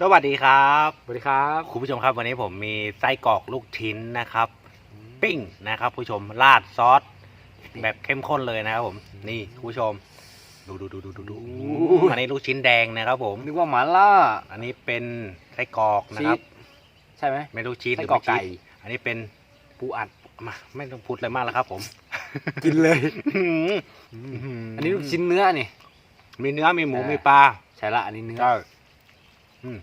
สวัสดีครับสวัสดีครับคุณผู้ชมครับวันนี้ผมมีไส้กรอกลูกชิ้นนะครับ ปิ้งนะครับ ผู้ชมราดซอสแบบเข้มข้นเลยนะครับผม นี่คุณผู้ชม ดูดูดูดูดูดูอันนี้ลูกชิ้นแดงนะครับผมนึกว่าหมาล่า อันนี้เป็นไส้กรอกนะครับชีสใช่ไหมไม่รู้ชีสหไส้รือกรอกไม่ชีไก่สอันนี้เป็นปูอัดมาไม่ต้องพูดอะไรมากแล้วครับ ผม กินเลยอัอันนี้ลูกชิ้นเนื้อนี่มีเนื้อมีหมูอ่ามีมีปลาใช่ละอันนี้เนื้อใช่ อืม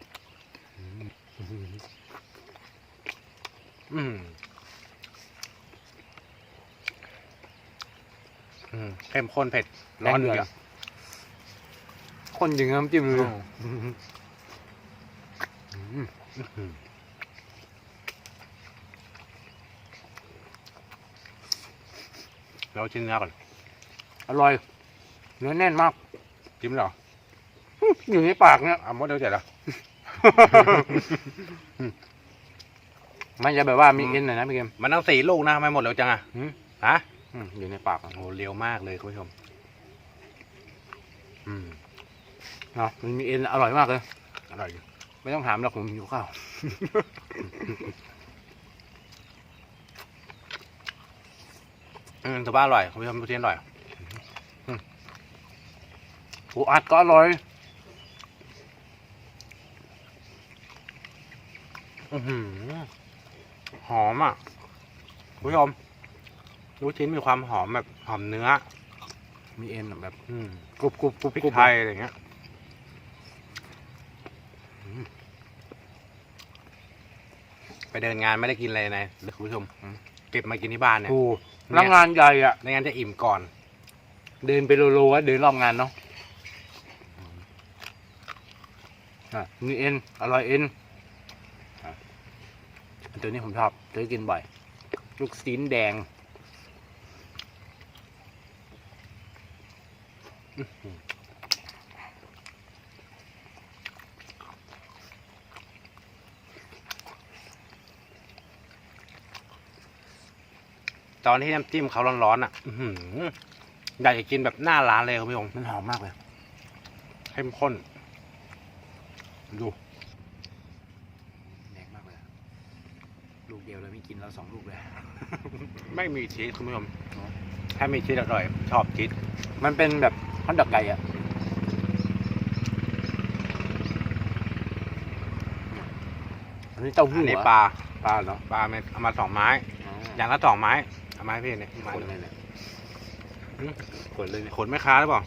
อืมอืมเข้มข้นเผ็ดร้อนแงเลเดืยดคนยิงน้ำจิ้มเลยเราชิ้นเนื้อก่อนอร่อย เนื้อแน่นมากจิ้มเหรออยู่ในปากเนี่ยอะมดเดี๋ยวเสร็จแล้ว มันจะแบบว่ามีอืมเอ็นหน่อยนะพี่เกมมันต้องสี่ลูกนะทำไมหมดเร็วจังอะหืมฮะอืมอยู่ในปากโอ้โหเร็วมากเลยคุณผู้ชม อืมเนาะมันมีเอ็นอร่อยมากเลย อร่อยอยู่ไม่ต้องถามหรอกผมหิวข้าว อืมถือว่าอร่อยคุณผู้ชมลูกชิ้นอร่อยปูอัดก็อร่อย อือหือหอมอะคุณผู้ชมลูกชิ้นมีความหอมแบบหอมเนื้อ มีเอ็นแบบอืมกรุบกรุบกรุบพริกกรุบไทยอะไรเงี้ยอืมไปเดินงานไม่ได้กินอะไรนะคุณผู้ชมเก็บมากินที่บ้านเนี่ยกูพนักงานใหญ่อะไม่งั้นจะอิ่มก่อน เดินไปโลโลอะเดินรอบงานเนาะอะมีเอ็น อร่อยเอ็นอะอัน ตัวนี้ผมชอบซื้อกินบ่อย ลูกซีนแดงตอนที่น้ำจิ้มเขาร้อนๆอะอื้อหืออยากจะกินแบบหน้าร้านเลยคุณผู้ชมมันหอมมากเลยเข้มข้น ดูแดงมากเลย ลู กเดียวเลยไม่กินเราสองลูกเลย ไม่มีชีสคุณผู้ชมอ๋อถ้ามีชีสอร่อย ชอบชีสมันเป็นแบบฮอทดอกไก่อะอันนี้เต้าหู้อันนี้เหรปลาปลาเหรอปลาเอามาสองไม้อ๋ออย่างละสองไม้เอาไม้พี่เนี่ยไม้คนหเลนึ่ยงเนี่ยหืมคนเลยเนี่ยขนไม่ค้าหรือเปล่า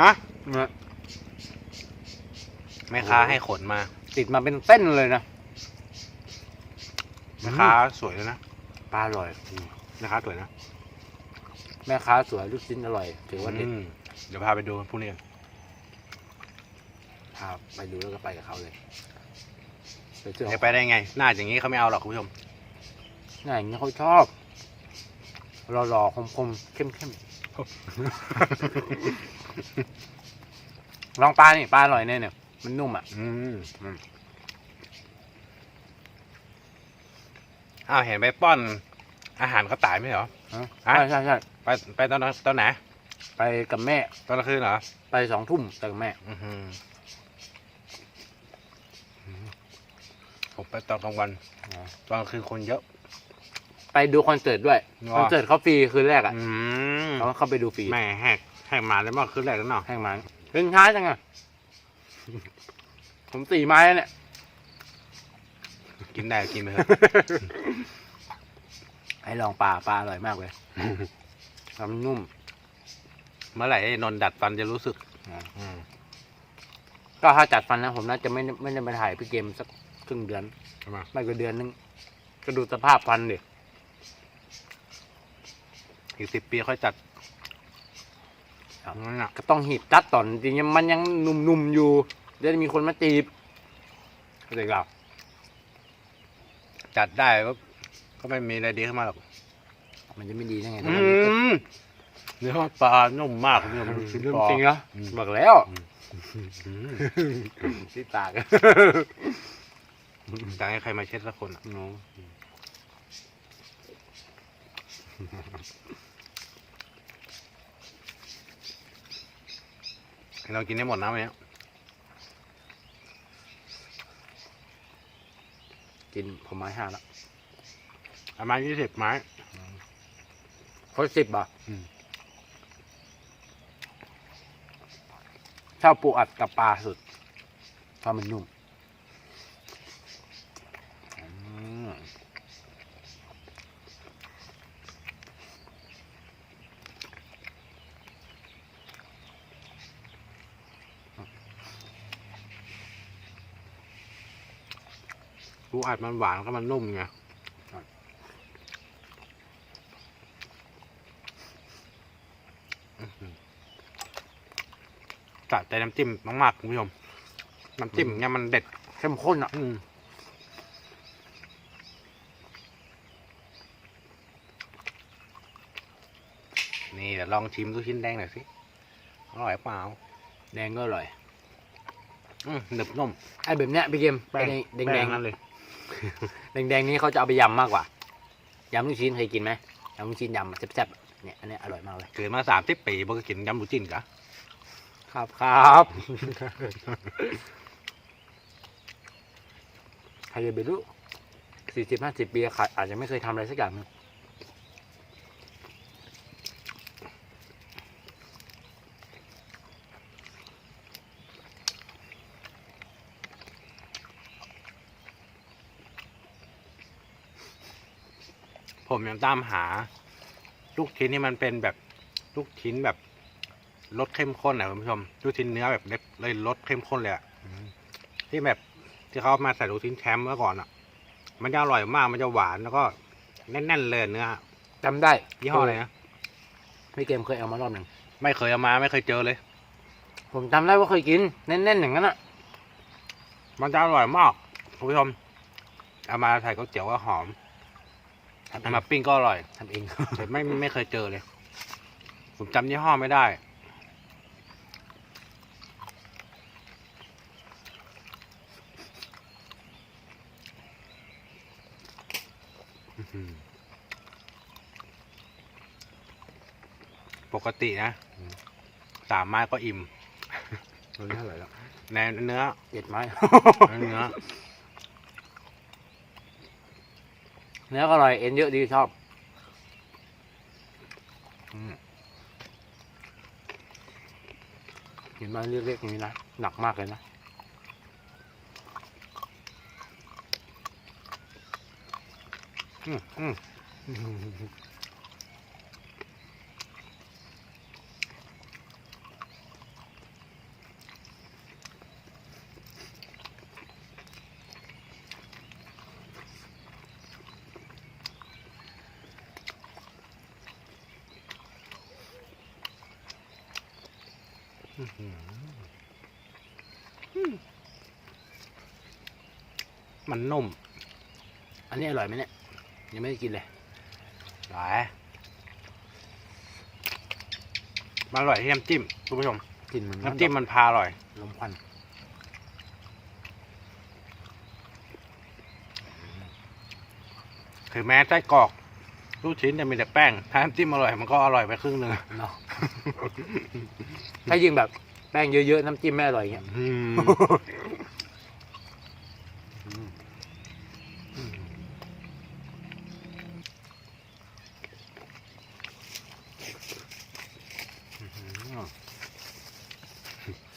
นะเนี่ยแม่ค้าให้ขนมา ติดมาเป็นเส้นเลยนะ แม่ค้าสวยเลยนะปลาอร่อยแม่ค้าสวยนะแม่ค้าสวยลูกชิ้นอร่อย ถือว่าเด็ดอืมเดี๋ยวพาไปดูพรุ่งนี้กันพาไปดูแล้วก็ไปกับเขาเลยไปเจอจะไปได้ไง หน้าอย่างนี้เขาไม่เอาหรอกคุณผู้ชมง่ายอย่างนี้เขาชอบรอรอๆคมๆเข้มเข้มๆลองปลานี่ปลาอร่อยแน่เนี่ยมันนุ่มอะอืม อืมอ้าวเห็นไปป้อนอาหารเขาตายไหมเหรอฮะฮะใช่ใช่ใช่ไปไปตอนตอนไหนไปกับแม่ ตอนกลางคืนเหรอไปสองทุ่มไปกับแม่ อือหือผมไปตอนกลางวัน อ๋อ ตอนกลางคืนคนเยอะ ไปดูคอนเสิร์ตด้วยว้า คอนเสิร์ตเขาฟรีคืนแรกอะอืมเขาเข้าไปดูฟรีแม่แหกแหกมาแล้วมาคืนแรกแล้วเนาะแห้งมันเป็นช้าจังอะ ผมสี่ไม้แล้วเนี่ย กินได้กินไปเถอะ ให้ลองปลาปลาอร่อยมากเลยทำนุ่ม เมื่อไหร่ไอ้นนท์ดัดฟันจะรู้สึกอ่าอืมก็ถ้าจัดฟันนะผมน่าจะไม่ได้ไม่ได้มาถ่ายพี่เกมสักครึ่งเดือน ใช่ไหมไม่ก็เดือนนึง ก็ดูสภาพฟันดิอีกสิบปีค่อยจัดนั่นน่ะก็ต้องหีบจัดตอนจริงๆมันยังหนุ่มๆอยู่เดี๋ยวจะมีคนมาจีบเข้าใจเปล่า จัดได้ก็ก็ไม่มีอะไรดีขึ้นมาหรอก มันจะไม่ดีได้ไงอืมเนื้อปลานุ่มมากเนี่ยมันจชิ้นริงปลาจริงเหรออืมบอกแล้วอืมที่ตากจะให้ใครมาเช็ดสักคนอะน้องให้เรากินได้หมดนะวันนี้ กินผมไม้ห้าแล้วประมาณยี่สิบไม้คนสิบบ่ะอืมชอบปูอัดกับปลาสุดเพราะมันนุ่ม ปูอัดมันหวานก็มันนุ่มไงอื้อหือจัดใจน้ำจิ้มมากๆคุณผู้ชม น้ำจิ้มเนี่ยมันเด็ดเข้มข้นอะอืมนี่เดี๋ยวลองชิมลูกชิ้นแดงหน่อยสิ อร่อยเปล่า แดงก็อร่อย อืมหนึบนุ่มไอ้แบบเนี้ยพี่เกมแป้งแดงแดงป้นั่นเลย แดงแดงๆนี้เขาจะเอาไปยำมากกว่ายำลูกชิ้นเคยกินไหมยำลูกชิ้นยำแซ่บๆเนี่ยอันเนี้ยอร่อยมากเลย เกิดมาสามสิบปีบ่ก็กินยำลูกจิ้นกะครับครับใครจะไปรู้สี่สิบห้าสิบปีขาอาจจะไม่เคยทำอะไรสักอย่าง ผมยังตามหา ลูกชิ้นที่มันเป็นแบบลูกชิ้นแบบรสเข้มข้นนะคุณผู้ชมลูกชิ้นเนื้อแบบเล็กเลยรสเข้มข้นเลยอะที่แบบที่เขามาใส่ลูกชิ้นแชมป์เมื่อก่อนอะมันจะอร่อยมากมันจะหวานแล้วก็แน่นๆเลยเนื้อจำได้ยี่ห้ออะไรนะพี่เกมเคยเอามารอบหนึ่งไม่เคยเอามาไม่เคยเจอเลย ผมจำได้ว่าเคยกินแน่นๆอย่างนั้นอะมันจะอร่อยมากคุณผู้ชมเอามาใส่ก๋วยเตี๋ยวก็หอม ทำเอเอางมาปิ้งก็อร่อยทำเองแต่ไม่ไม่เคยเจอเลย ผมจำยี่ห้อไม่ได้อื้อหือปกตินะ สามไม้ก็อิ่มตัวนี้เท่าไหร่แล้วในเนื้อเจ็ดไม้เนื้อ เนื้อก็อร่อยเอ็นเยอะดีชอบเห็นมันเล็กๆอย่างนี้นะหนักมากเลยนะอืมอืม มมันนุ่ม อันนี้อร่อยไหมเนี่ย ยังไม่ได้กินเลยหลายมันอร่อยที่น้ำจิ้มคุณผู้ชมกลินเหมันน้ำจิ้มมันพาอร่อยลมควันถึงแม้ไส้กรอกลูกชิ้นจะมีแต่แป้งถ้าน้ำจิ้มอร่อยมันก็อร่อยไปครึ่งหนึ่งเนาะ ถ้ายิ่งแบบแป้งเยอะๆ น้ำจิ้มไม่อร่อยอย่างเงี้ยอืม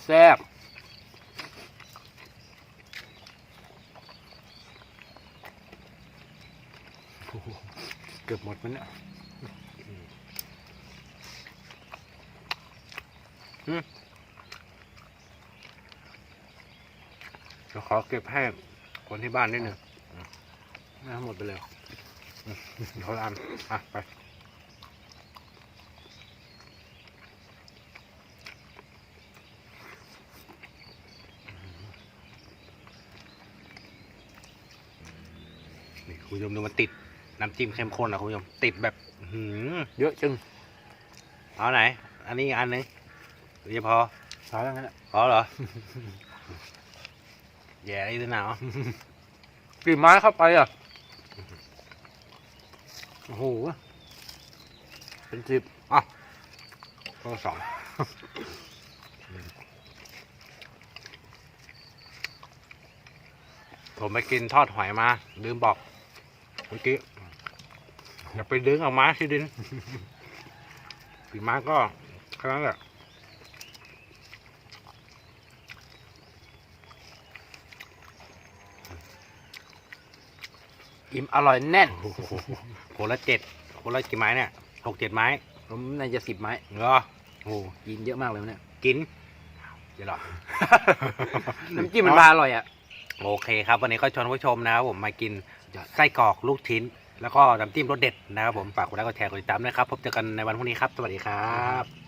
แซ่บโอ้โหเกือบหมดมันเนี่ย เดี๋ยวข อเก็บให้คนที่บ้านนิดหนึ่งไม่ทั้งหมดไปเลยเดี๋ยวเขาอันอะไปนี่คุณผู้ชมดูมันติด น้ำจิ้มเข้มข้นนะคุณผู้ชมติดแบบอื้อหือเยอะจึงเอาไหน อันนี้อีกอันหนึงหรือจะพอสายอย่างนั้นแหละพอเหรอ แย่อีกหนาวกี่ไม้เข้าไปอะ โอ้โห เป็นสิบก็สองผมไปกินทอดหอยมา ลืมบอกเมื่อกี้อย่าไปดึงออกมาสิดินปีมาก็แค่นั้นแหละ อิ่มอร่อยแน่นคนละเจ็ดคนละกี่ไม้เนี่ยหกเจ็ดไม้ผมน่าจะสิบไม้เหรอโอ้กินเยอะมากเลยวันเนี่ยกินเดี๋ยวหรอน้ำจิ้มมันมาอร่อยอะโอเคครับ วันนี้ก็ชวนผู้ชมนะครับผมมากินยอดไส้กรอกลูกชิ้น แล้วก็น้ำจิ้มรสเด็ดนะครับผมฝากกดไลค์กดแชร์กดติดตามด้วยครับพบเจอกันในวันพรุ่งนี้ครับ สวัสดีครับ